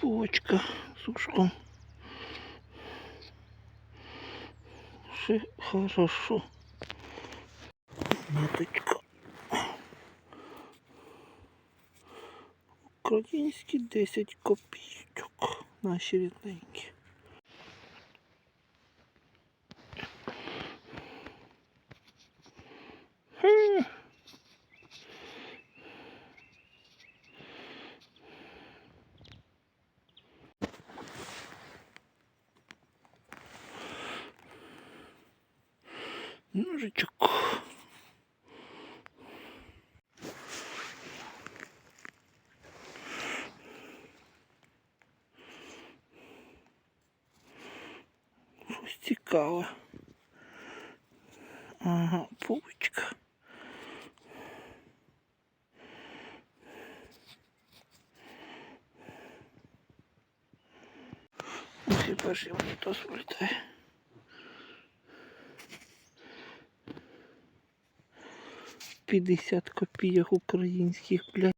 Пулочка з ушком. Все хорошо. Ниточка. Українські 10 копійок. Наші рідненькі. Хм. Ножичок. Щось. Ага, пупочка. Ось і перший монітор. 50 копеек украинских блядь.